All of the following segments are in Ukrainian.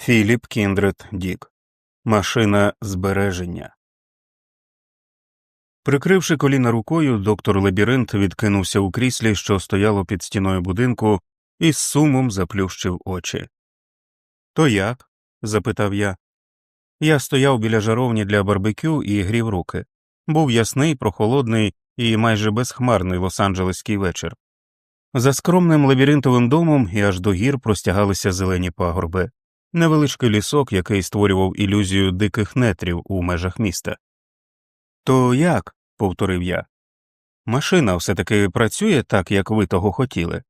Філіп Кіндрет Дік. Машина збереження. Прикривши коліна рукою, доктор Лабіринт відкинувся у кріслі, що стояло під стіною будинку, і з сумом заплющив очі. То як? запитав я. Я стояв біля жаровні для барбекю і грів руки. Був ясний, прохолодний і майже безхмарний лос-анджелеський вечір. За скромним лабіринтовим домом і аж до гір простягалися зелені пагорби невеличкий лісок, який створював ілюзію диких нетрів у межах міста. То як? повторив я. Машина все таки працює так, як ви того хотіли.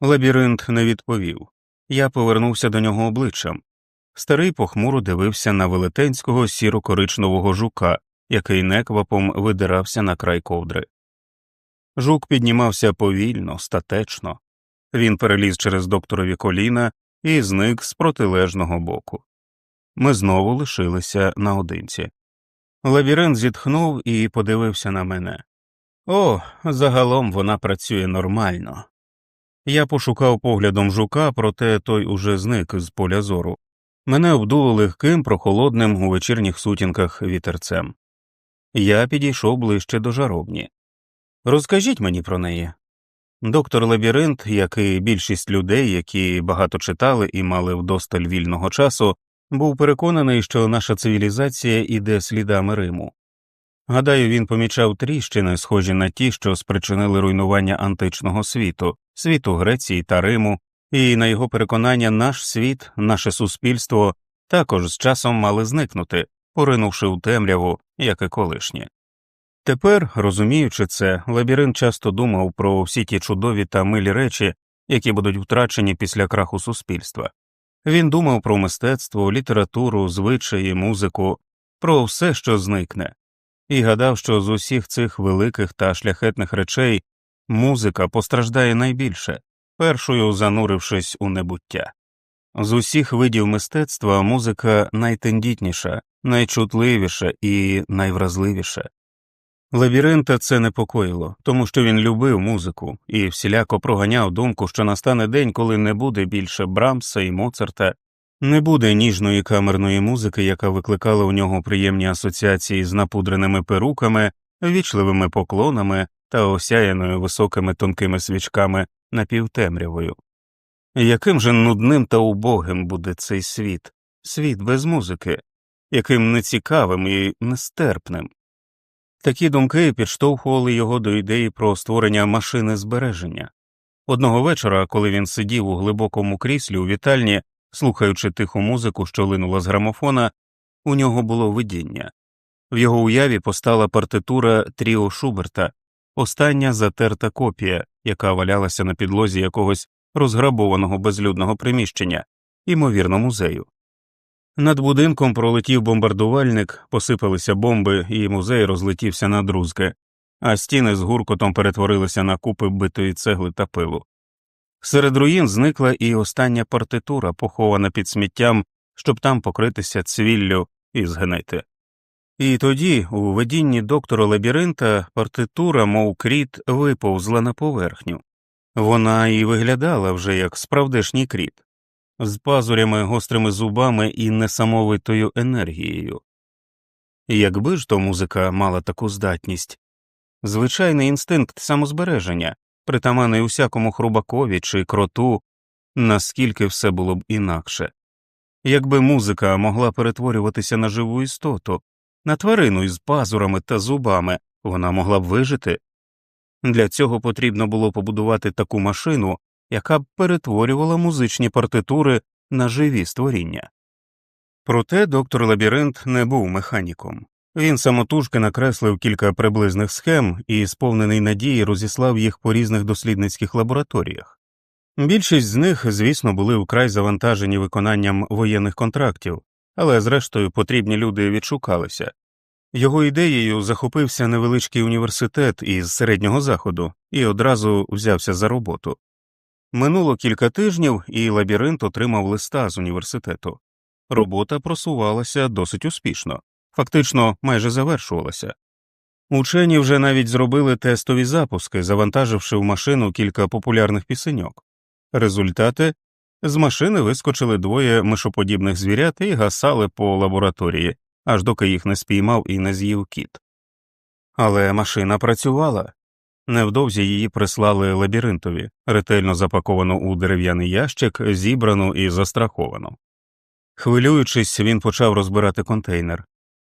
Лабіринт не відповів. Я повернувся до нього обличчям. Старий похмуро дивився на велетенського сіро коричневого жука, який неквапом видирався на край ковдри. Жук піднімався повільно, статечно. Він переліз через докторові коліна і зник з протилежного боку. Ми знову лишилися наодинці. Лабіринт зітхнув і подивився на мене. О, загалом вона працює нормально. Я пошукав поглядом жука, проте той уже зник з поля зору. Мене обдуло легким, прохолодним у вечірніх сутінках вітерцем. Я підійшов ближче до жаровні. Розкажіть мені про неї. Доктор Лабіринт, як і більшість людей, які багато читали і мали вдосталь вільного часу, був переконаний, що наша цивілізація іде слідами Риму. Гадаю, він помічав тріщини, схожі на ті, що спричинили руйнування античного світу, світу Греції та Риму, і на його переконання наш світ, наше суспільство також з часом мали зникнути, поринувши у темряву, як і колишнє. Тепер, розуміючи це, лабіринт часто думав про всі ті чудові та милі речі, які будуть втрачені після краху суспільства. Він думав про мистецтво, літературу, звичаї, музику, про все, що зникне, і гадав, що з усіх цих великих та шляхетних речей музика постраждає найбільше, першою занурившись у небуття. З усіх видів мистецтва музика найтендітніша, найчутливіша і найвразливіша. Лабіринта це непокоїло, тому що він любив музику і всіляко проганяв думку, що настане день, коли не буде більше Брамса і Моцарта, не буде ніжної камерної музики, яка викликала у нього приємні асоціації з напудреними перуками, вічливими поклонами та осяяною високими тонкими свічками напівтемрявою. Яким же нудним та убогим буде цей світ, світ без музики, яким нецікавим і нестерпним. Такі думки підштовхували його до ідеї про створення машини збереження. Одного вечора, коли він сидів у глибокому кріслі у вітальні, слухаючи тиху музику, що линула з грамофона, у нього було видіння. В його уяві постала партитура Тріо Шуберта, остання затерта копія, яка валялася на підлозі якогось розграбованого безлюдного приміщення, ймовірно, музею. Над будинком пролетів бомбардувальник, посипалися бомби, і музей розлетівся на друзки, а стіни з гуркотом перетворилися на купи битої цегли та пилу. Серед руїн зникла і остання партитура, похована під сміттям, щоб там покритися цвіллю і згнити. І тоді, у видінні доктора лабіринта, партитура, мов кріт, виповзла на поверхню. Вона і виглядала вже як справдешній кріт з пазурями, гострими зубами і несамовитою енергією. Якби ж то музика мала таку здатність, звичайний інстинкт самозбереження, притаманий усякому хрубакові чи кроту, наскільки все було б інакше, якби музика могла перетворюватися на живу істоту, на тварину із пазурами та зубами, вона могла б вижити. Для цього потрібно було побудувати таку машину, яка б перетворювала музичні партитури на живі створіння. Проте доктор Лабіринт не був механіком. Він самотужки накреслив кілька приблизних схем і, сповнений надії, розіслав їх по різних дослідницьких лабораторіях. Більшість з них, звісно, були вкрай завантажені виконанням воєнних контрактів, але зрештою потрібні люди відшукалися. Його ідеєю захопився невеличкий університет із середнього заходу і одразу взявся за роботу. Минуло кілька тижнів, і лабіринт отримав листа з університету. Робота просувалася досить успішно, фактично майже завершувалася. Учені вже навіть зробили тестові запуски, завантаживши в машину кілька популярних пісеньок. Результати З машини вискочили двоє мишоподібних звірят і гасали по лабораторії, аж доки їх не спіймав і не з'їв кіт. Але машина працювала. Невдовзі її прислали лабіринтові, ретельно запаковану у дерев'яний ящик, зібрану і застраховану. Хвилюючись, він почав розбирати контейнер.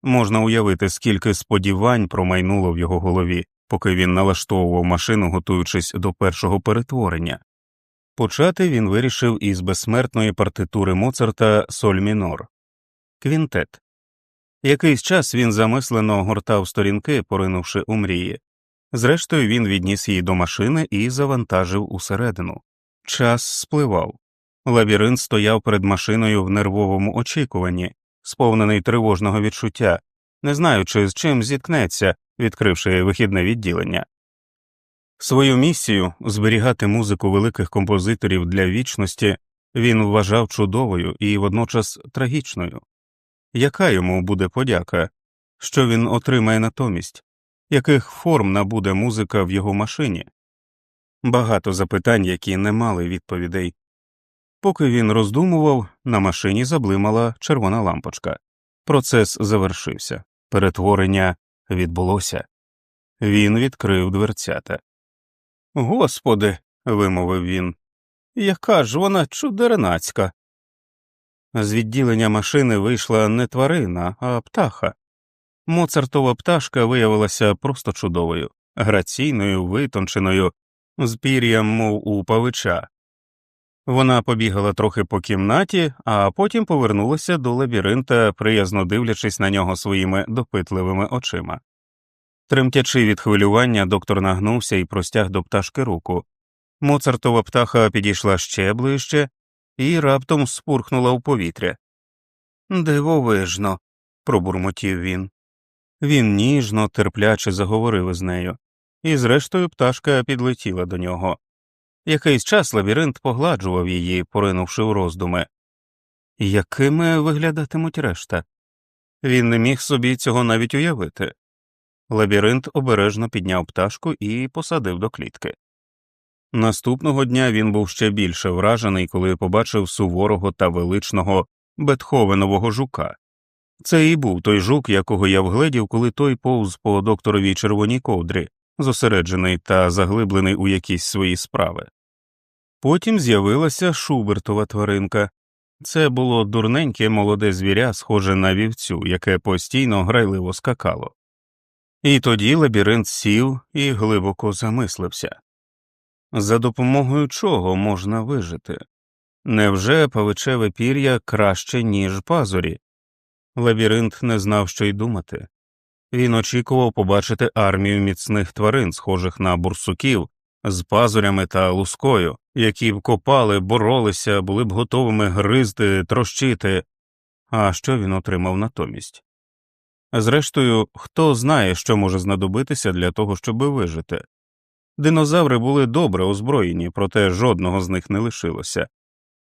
Можна уявити, скільки сподівань промайнуло в його голові, поки він налаштовував машину, готуючись до першого перетворення. Почати він вирішив із безсмертної партитури Моцарта Соль мінор Квінтет. Якийсь час він замислено гортав сторінки, поринувши у мрії. Зрештою, він відніс її до машини і завантажив усередину. Час спливав. Лабіринт стояв перед машиною в нервовому очікуванні, сповнений тривожного відчуття, не знаючи, з чим зіткнеться, відкривши вихідне відділення. Свою місію зберігати музику великих композиторів для вічності він вважав чудовою і водночас трагічною. Яка йому буде подяка, що він отримає натомість, яких форм набуде музика в його машині? Багато запитань, які не мали відповідей. Поки він роздумував, на машині заблимала червона лампочка. Процес завершився, перетворення відбулося. Він відкрив дверцята. Господи, вимовив він, яка ж вона чудернацька. З відділення машини вийшла не тварина, а птаха. Моцартова пташка виявилася просто чудовою, граційною, витонченою, з пір'ям, мов у павича. Вона побігала трохи по кімнаті, а потім повернулася до лабіринта, приязно дивлячись на нього своїми допитливими очима. Тремтячи від хвилювання, доктор нагнувся і простяг до пташки руку. Моцартова птаха підійшла ще ближче і раптом спурхнула в повітря. Дивовижно, пробурмотів він. Він ніжно, терпляче заговорив із нею, і зрештою пташка підлетіла до нього. Якийсь час лабіринт погладжував її, поринувши в роздуми. Якими виглядатимуть решта? Він не міг собі цього навіть уявити. Лабіринт обережно підняв пташку і посадив до клітки. Наступного дня він був ще більше вражений, коли побачив суворого та величного Бетховенового жука. Це і був той жук, якого я вгледів, коли той повз по докторовій червоній ковдрі, зосереджений та заглиблений у якісь свої справи. Потім з'явилася шубертова тваринка. Це було дурненьке молоде звіря, схоже на вівцю, яке постійно грайливо скакало. І тоді лабіринт сів і глибоко замислився за допомогою чого можна вижити? Невже павичеве пір'я краще, ніж пазурі? Лабіринт не знав, що й думати. Він очікував побачити армію міцних тварин, схожих на бурсуків, з пазурями та лускою, які б копали, боролися, були б готовими гризти, трощити. А що він отримав натомість? Зрештою, хто знає, що може знадобитися для того, щоб вижити. Динозаври були добре озброєні, проте жодного з них не лишилося.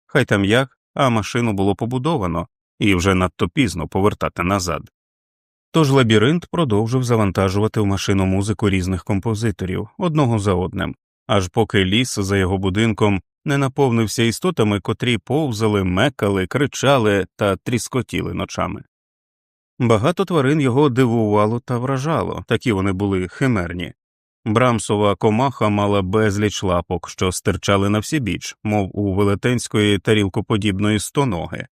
Хай там як, а машину було побудовано і вже надто пізно повертати назад. Тож лабіринт продовжив завантажувати в машину музику різних композиторів одного за одним, аж поки ліс за його будинком не наповнився істотами, котрі повзали, мекали, кричали та тріскотіли ночами. Багато тварин його дивувало та вражало, такі вони були химерні. Брамсова комаха мала безліч лапок, що стирчали на всі біч, мов у велетенської тарілкоподібної стоноги.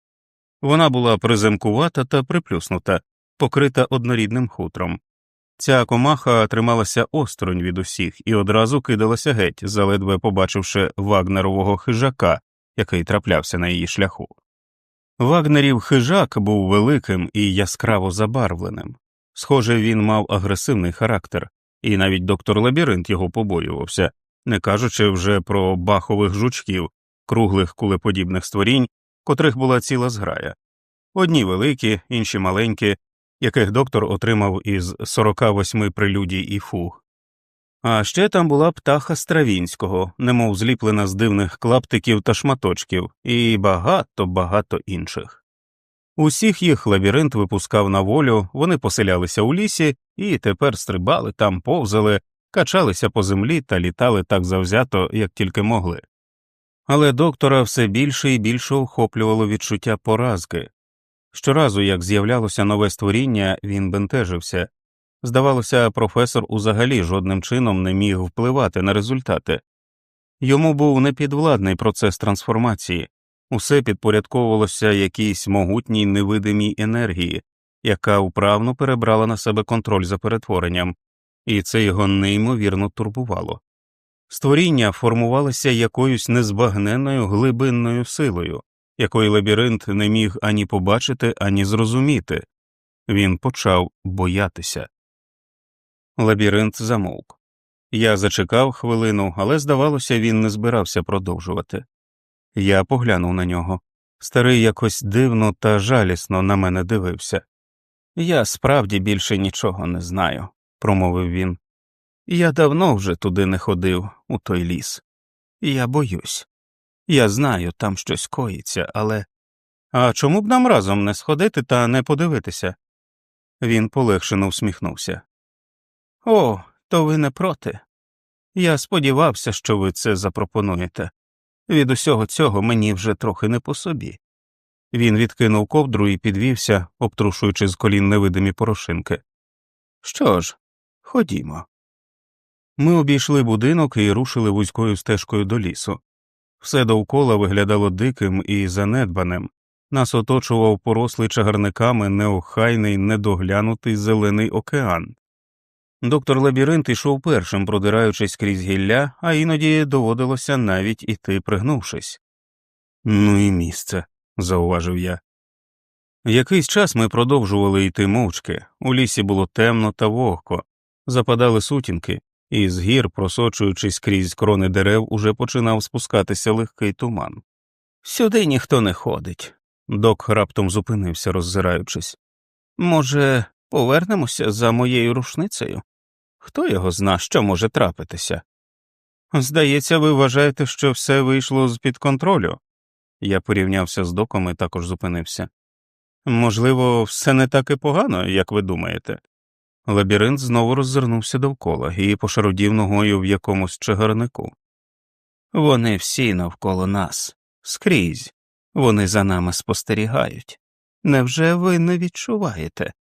Вона була приземкувата та приплюснута, покрита однорідним хутром. Ця комаха трималася осторонь від усіх і одразу кидалася геть, заледве побачивши вагнерового хижака, який траплявся на її шляху. Вагнерів хижак був великим і яскраво забарвленим. Схоже, він мав агресивний характер, і навіть доктор Лабіринт його побоювався, не кажучи вже про бахових жучків, круглих кулеподібних створінь, котрих була ціла зграя. Одні великі, інші маленькі, яких доктор отримав із 48 прелюдій і фуг. А ще там була птаха Стравінського, немов зліплена з дивних клаптиків та шматочків, і багато багато інших. Усіх їх лабіринт випускав на волю, вони поселялися у лісі і тепер стрибали там, повзали, качалися по землі та літали так завзято, як тільки могли. Але доктора все більше і більше охоплювало відчуття поразки. Щоразу, як з'являлося нове створіння, він бентежився. Здавалося, професор узагалі жодним чином не міг впливати на результати. Йому був непідвладний процес трансформації, усе підпорядковувалося якійсь могутній невидимій енергії, яка вправно перебрала на себе контроль за перетворенням, і це його неймовірно турбувало. Створіння формувалося якоюсь незбагненною глибинною силою, якої лабіринт не міг ані побачити, ані зрозуміти. Він почав боятися. Лабіринт замовк. Я зачекав хвилину, але, здавалося, він не збирався продовжувати. Я поглянув на нього. Старий якось дивно та жалісно на мене дивився. Я справді більше нічого не знаю, промовив він. Я давно вже туди не ходив, у той ліс. Я боюсь. Я знаю, там щось коїться, але. А чому б нам разом не сходити та не подивитися? Він полегшено всміхнувся. О, то ви не проти. Я сподівався, що ви це запропонуєте. Від усього цього мені вже трохи не по собі. Він відкинув ковдру і підвівся, обтрушуючи з колін невидимі порошинки. Що ж, ходімо. Ми обійшли будинок і рушили вузькою стежкою до лісу. Все довкола виглядало диким і занедбаним, нас оточував порослий чагарниками неохайний, недоглянутий зелений океан. Доктор Лабіринт йшов першим, продираючись крізь гілля, а іноді доводилося навіть іти пригнувшись. Ну і місце, зауважив я. Якийсь час ми продовжували йти мовчки, у лісі було темно та вогко, западали сутінки, і з гір, просочуючись крізь крони дерев, уже починав спускатися легкий туман. Сюди ніхто не ходить. Док раптом зупинився, роззираючись. Може, повернемося за моєю рушницею? Хто його зна, що може трапитися? Здається, ви вважаєте, що все вийшло з під контролю. Я порівнявся з доком і також зупинився. Можливо, все не так і погано, як ви думаєте. Лабіринт знову роззирнувся довкола і пошарудів ногою в якомусь чагарнику. Вони всі навколо нас, скрізь, вони за нами спостерігають. Невже ви не відчуваєте?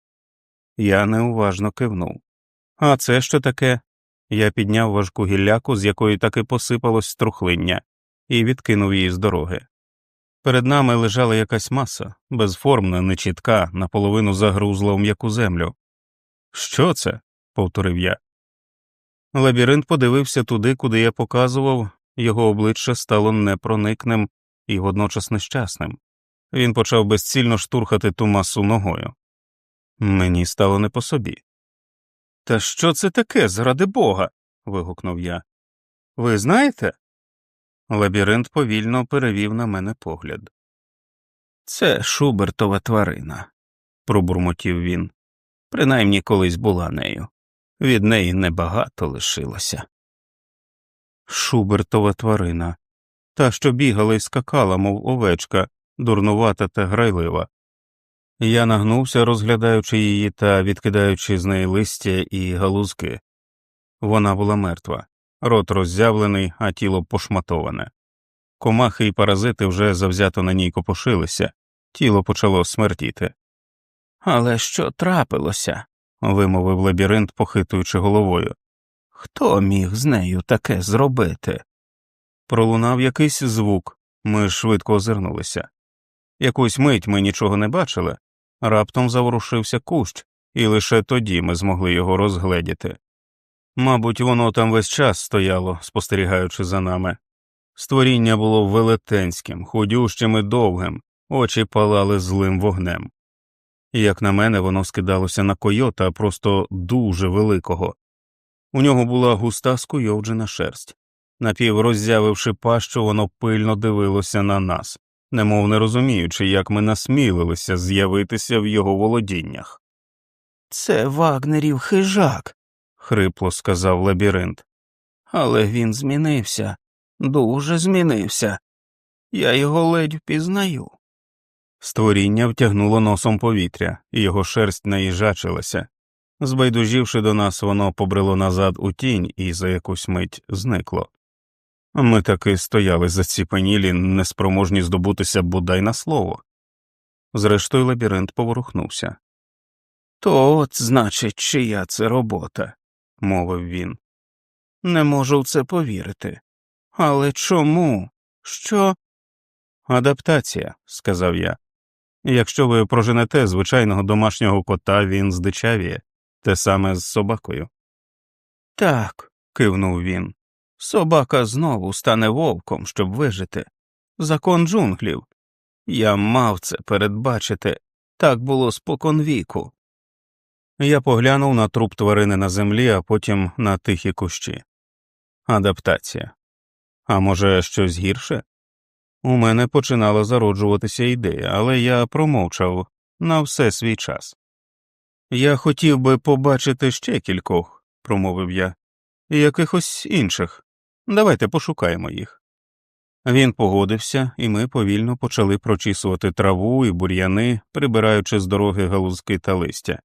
Я неуважно кивнув. А це що таке? Я підняв важку гілляку, з якої таки посипалось струхлиння, і відкинув її з дороги. Перед нами лежала якась маса, безформна, нечітка, наполовину загрузла в м'яку землю. Що це? повторив я. Лабіринт подивився туди, куди я показував, його обличчя стало непроникним і водночас нещасним. Він почав безцільно штурхати ту масу ногою. Мені стало не по собі. Та що це таке, заради бога? вигукнув я. Ви знаєте? Лабіринт повільно перевів на мене погляд. Це Шубертова тварина, пробурмотів він. Принаймні колись була нею. Від неї небагато лишилося. Шубертова тварина, та, що бігала і скакала, мов овечка, дурнувата та грайлива. Я нагнувся, розглядаючи її та відкидаючи з неї листя і галузки. Вона була мертва, рот роззявлений, а тіло пошматоване. Комахи і паразити вже завзято на ній копошилися, тіло почало смертіти. Але що трапилося? вимовив лабіринт, похитуючи головою. Хто міг з нею таке зробити? Пролунав якийсь звук, ми швидко озирнулися. Якусь мить ми нічого не бачили, раптом заворушився кущ, і лише тоді ми змогли його розгледіти. Мабуть, воно там весь час стояло, спостерігаючи за нами. Створіння було велетенським, худющим і довгим, очі палали злим вогнем. Як на мене, воно скидалося на койота просто дуже великого. У нього була густа скуйовджена шерсть. Напівроззявивши пащу, воно пильно дивилося на нас, немов не розуміючи, як ми насмілилися з'явитися в його володіннях. Це вагнерів хижак, хрипло сказав лабіринт. Але він змінився, дуже змінився. Я його ледь впізнаю. Створіння втягнуло носом повітря, і його шерсть наїжачилася. Збайдужівши до нас, воно побрело назад у тінь і за якусь мить зникло. Ми таки стояли заціпенілі, неспроможні здобутися бодай на слово. Зрештою, лабіринт поворухнувся. То от, значить, чия це робота, мовив він. Не можу в це повірити. Але чому? Що? Адаптація, сказав я. Якщо ви проженете звичайного домашнього кота, він здичавіє, те саме з собакою. Так, кивнув він. Собака знову стане вовком, щоб вижити. Закон джунглів. Я мав це передбачити, так було споконвіку. Я поглянув на труп тварини на землі, а потім на тихі кущі. Адаптація. А може, щось гірше? У мене починала зароджуватися ідея, але я промовчав на все свій час. Я хотів би побачити ще кількох, промовив я, якихось інших. Давайте пошукаємо їх. Він погодився, і ми повільно почали прочісувати траву і бур'яни, прибираючи з дороги галузки та листя.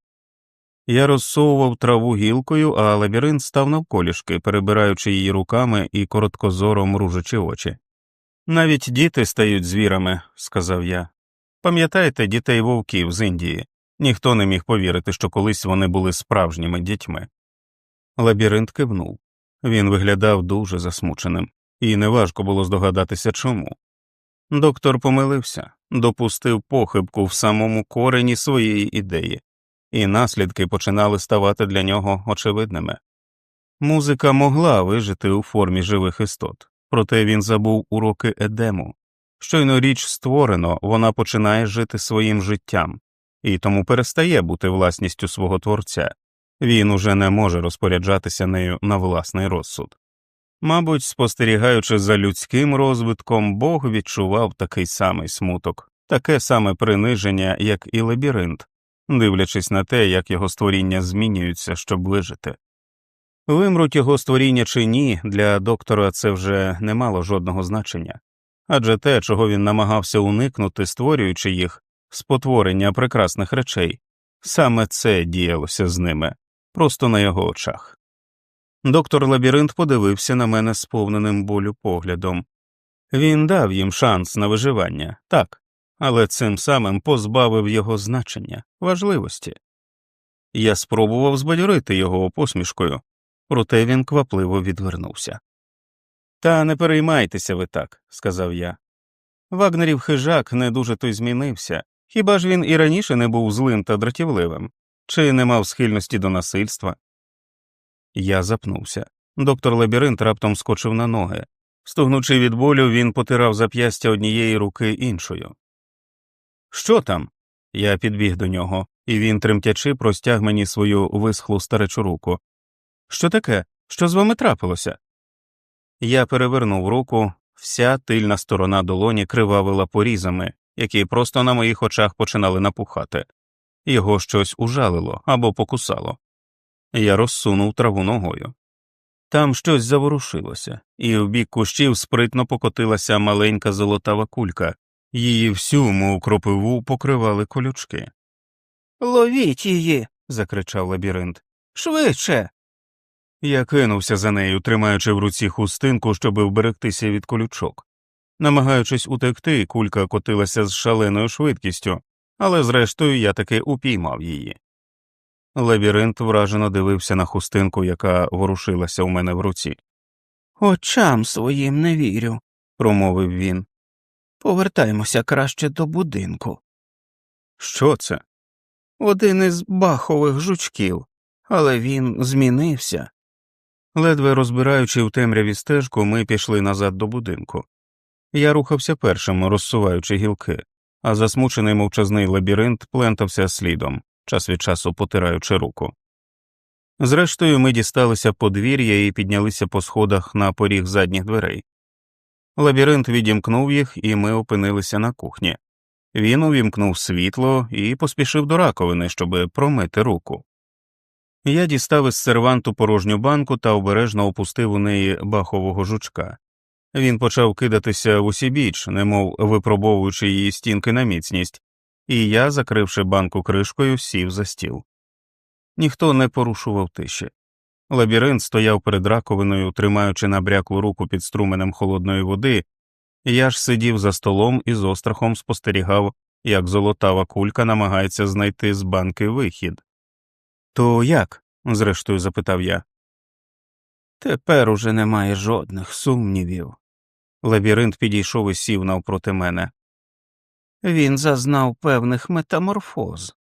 Я розсовував траву гілкою, а лабіринт став навколішки, перебираючи її руками і короткозоро мружачи очі. Навіть діти стають звірами, сказав я. Пам'ятаєте дітей вовків з Індії? Ніхто не міг повірити, що колись вони були справжніми дітьми. Лабіринт кивнув. Він виглядав дуже засмученим, і неважко було здогадатися чому. Доктор помилився, допустив похибку в самому корені своєї ідеї, і наслідки починали ставати для нього очевидними. Музика могла вижити у формі живих істот, проте він забув уроки Едему. Щойно річ створено, вона починає жити своїм життям, і тому перестає бути власністю свого творця, він уже не може розпоряджатися нею на власний розсуд. Мабуть, спостерігаючи за людським розвитком, Бог відчував такий самий смуток, таке саме приниження, як і лабіринт, дивлячись на те, як його створіння змінюються, щоб вижити. Вимруть його створіння чи ні, для доктора це вже не мало жодного значення, адже те, чого він намагався уникнути, створюючи їх, спотворення прекрасних речей, саме це діялося з ними, просто на його очах. Доктор Лабіринт подивився на мене сповненим болю поглядом. Він дав їм шанс на виживання, так, але цим самим позбавив його значення, важливості. Я спробував збадьорити його посмішкою, проте він квапливо відвернувся. Та не переймайтеся ви так, сказав я. Вагнерів хижак не дуже той змінився, хіба ж він і раніше не був злим та дратівливим, чи не мав схильності до насильства? Я запнувся. Доктор Лабіринт раптом скочив на ноги. Стогнучи від болю, він потирав зап'ястя однієї руки іншою. Що там? Я підбіг до нього, і він, тремтячи, простяг мені свою висхлу старечу руку. Що таке? Що з вами трапилося? Я перевернув руку, вся тильна сторона долоні кривавила порізами, які просто на моїх очах починали напухати. Його щось ужалило або покусало. Я розсунув траву ногою. Там щось заворушилося, і в бік кущів спритно покотилася маленька золотава кулька, її всю, мов кропиву, покривали колючки. Ловіть її. закричав лабіринт. Швидше. Я кинувся за нею, тримаючи в руці хустинку, щоб вберегтися від колючок. Намагаючись утекти, кулька котилася з шаленою швидкістю, але зрештою я таки упіймав її. Лабіринт вражено дивився на хустинку, яка ворушилася у мене в руці. Очам своїм не вірю, промовив він. Повертаймося краще до будинку. Що це? Один із бахових жучків, але він змінився. Ледве розбираючи в темряві стежку, ми пішли назад до будинку. Я рухався першим, розсуваючи гілки, а засмучений мовчазний лабіринт плентався слідом, час від часу потираючи руку. Зрештою, ми дісталися подвір'я і піднялися по сходах на поріг задніх дверей. Лабіринт відімкнув їх, і ми опинилися на кухні. Він увімкнув світло і поспішив до раковини, щоб промити руку. Я дістав із серванту порожню банку та обережно опустив у неї бахового жучка. Він почав кидатися в усібіч, немов випробовуючи її стінки на міцність, і я, закривши банку кришкою, сів за стіл. Ніхто не порушував тиші. Лабіринт стояв перед раковиною, тримаючи набряклу руку під струменем холодної води, я ж сидів за столом і з острахом спостерігав, як золотава кулька намагається знайти з банки вихід. То як? зрештою запитав я. Тепер уже немає жодних сумнівів. Лабіринт підійшов і сів навпроти мене. Він зазнав певних метаморфоз.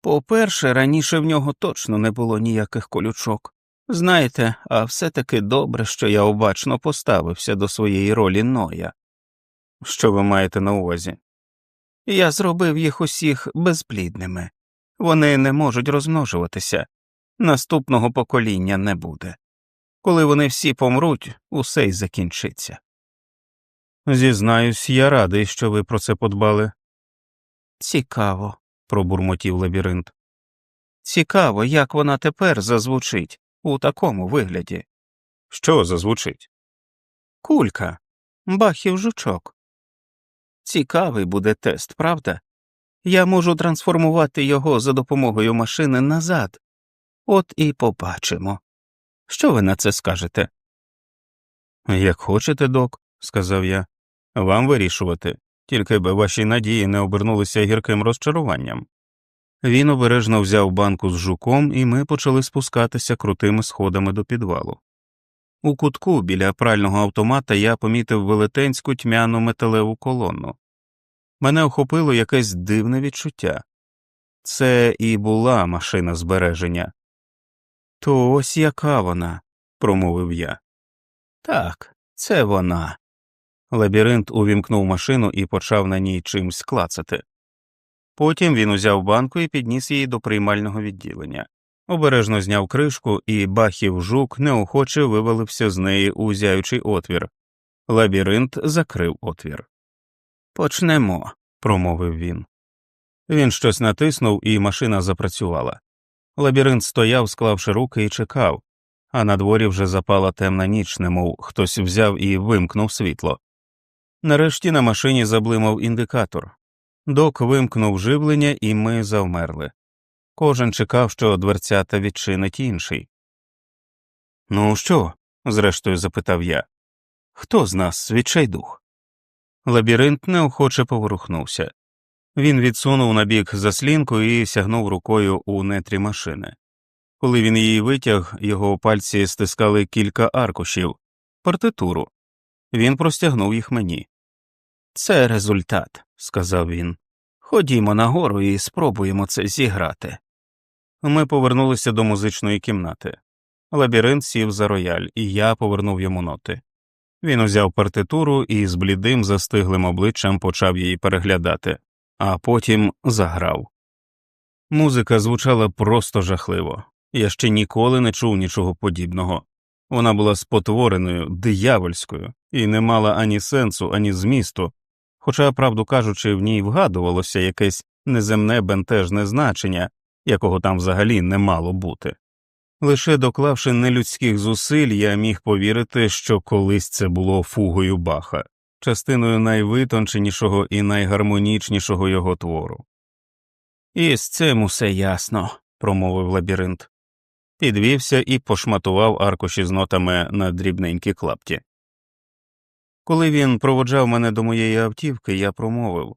По-перше, раніше в нього точно не було ніяких колючок. Знаєте, а все таки добре, що я обачно поставився до своєї ролі Ноя. Що ви маєте на увазі? Я зробив їх усіх безплідними. Вони не можуть розмножуватися, наступного покоління не буде. Коли вони всі помруть, усе й закінчиться. Зізнаюсь, я радий, що ви про це подбали. Цікаво, пробурмотів лабіринт. Цікаво, як вона тепер зазвучить у такому вигляді. Що зазвучить? Кулька, бахів жучок. Цікавий буде тест, правда? Я можу трансформувати його за допомогою машини назад. От і побачимо. Що ви на це скажете? Як хочете, док, сказав я, вам вирішувати, тільки би ваші надії не обернулися гірким розчаруванням. Він обережно взяв банку з жуком, і ми почали спускатися крутими сходами до підвалу. У кутку біля прального автомата я помітив велетенську тьмяну металеву колону. Мене охопило якесь дивне відчуття це і була машина збереження. То ось яка вона, промовив я. Так, це вона. Лабіринт увімкнув машину і почав на ній чимсь клацати. Потім він узяв банку і підніс її до приймального відділення, обережно зняв кришку, і бахів жук неохоче вивалився з неї у зяючий отвір. Лабіринт закрив отвір. Почнемо, промовив він. Він щось натиснув, і машина запрацювала. Лабіринт стояв, склавши руки, і чекав, а на дворі вже запала темна ніч, немов хтось взяв і вимкнув світло. Нарешті на машині заблимав індикатор. Док вимкнув живлення, і ми завмерли. Кожен чекав, що дверцята відчинить інший. Ну що? зрештою запитав я. Хто з нас відчайдух? Лабіринт неохоче поворухнувся. Він відсунув набік заслінку і сягнув рукою у нетрі машини. Коли він її витяг, його пальці стискали кілька аркушів, партитуру. Він простягнув їх мені. Це результат, сказав він. Ходімо нагору і спробуємо це зіграти. Ми повернулися до музичної кімнати. Лабіринт сів за рояль, і я повернув йому ноти. Він узяв партитуру і з блідим застиглим обличчям почав її переглядати, а потім заграв. Музика звучала просто жахливо. Я ще ніколи не чув нічого подібного. Вона була спотвореною, диявольською, і не мала ані сенсу, ані змісту, хоча, правду кажучи, в ній вгадувалося якесь неземне бентежне значення, якого там взагалі не мало бути. Лише доклавши нелюдських зусиль, я міг повірити, що колись це було фугою баха, частиною найвитонченішого і найгармонічнішого його твору. І з цим усе ясно, промовив лабіринт, підвівся і пошматував аркуші з нотами на дрібненькі клапті. Коли він проводжав мене до моєї автівки, я промовив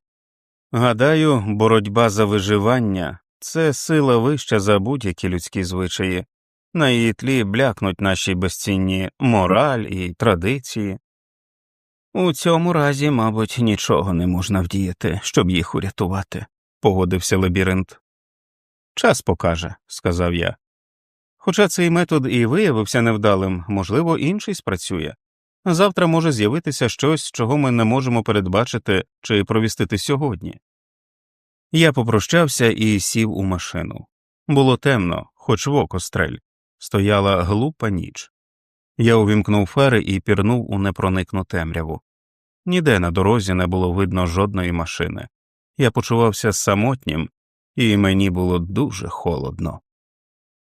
Гадаю, боротьба за виживання це сила вища за будь-які людські звичаї, на її тлі блякнуть наші безцінні мораль і традиції. У цьому разі, мабуть, нічого не можна вдіяти, щоб їх урятувати, погодився лабіринт. Час покаже, сказав я. Хоча цей метод і виявився невдалим, можливо, інший спрацює. Завтра може з'явитися щось, чого ми не можемо передбачити чи провістити сьогодні. Я попрощався і сів у машину. Було темно, хоч в око стрель, стояла глупа ніч. Я увімкнув фари і пірнув у непроникну темряву. Ніде на дорозі не було видно жодної машини. Я почувався самотнім, і мені було дуже холодно.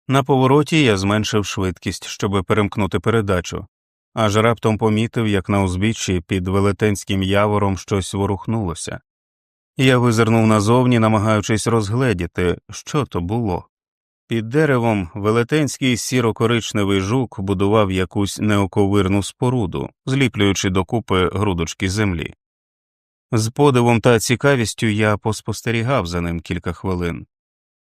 На повороті я зменшив швидкість, щоб перемкнути передачу, аж раптом помітив, як на узбіччі під велетенським явором щось ворухнулося. Я визирнув назовні, намагаючись розгледіти, що то було. Під деревом велетенський сіро-коричневий жук будував якусь неоковирну споруду, зліплюючи докупи грудочки землі. З подивом та цікавістю я поспостерігав за ним кілька хвилин.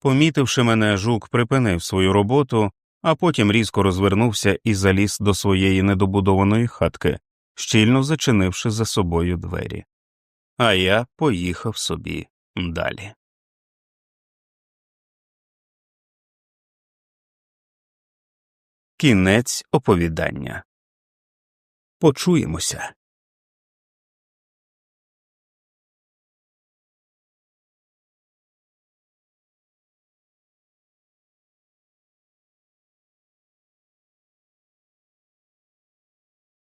Помітивши мене, жук припинив свою роботу, а потім різко розвернувся і заліз до своєї недобудованої хатки, щільно зачинивши за собою двері. А я поїхав собі далі. Кінець оповідання. Почуємося.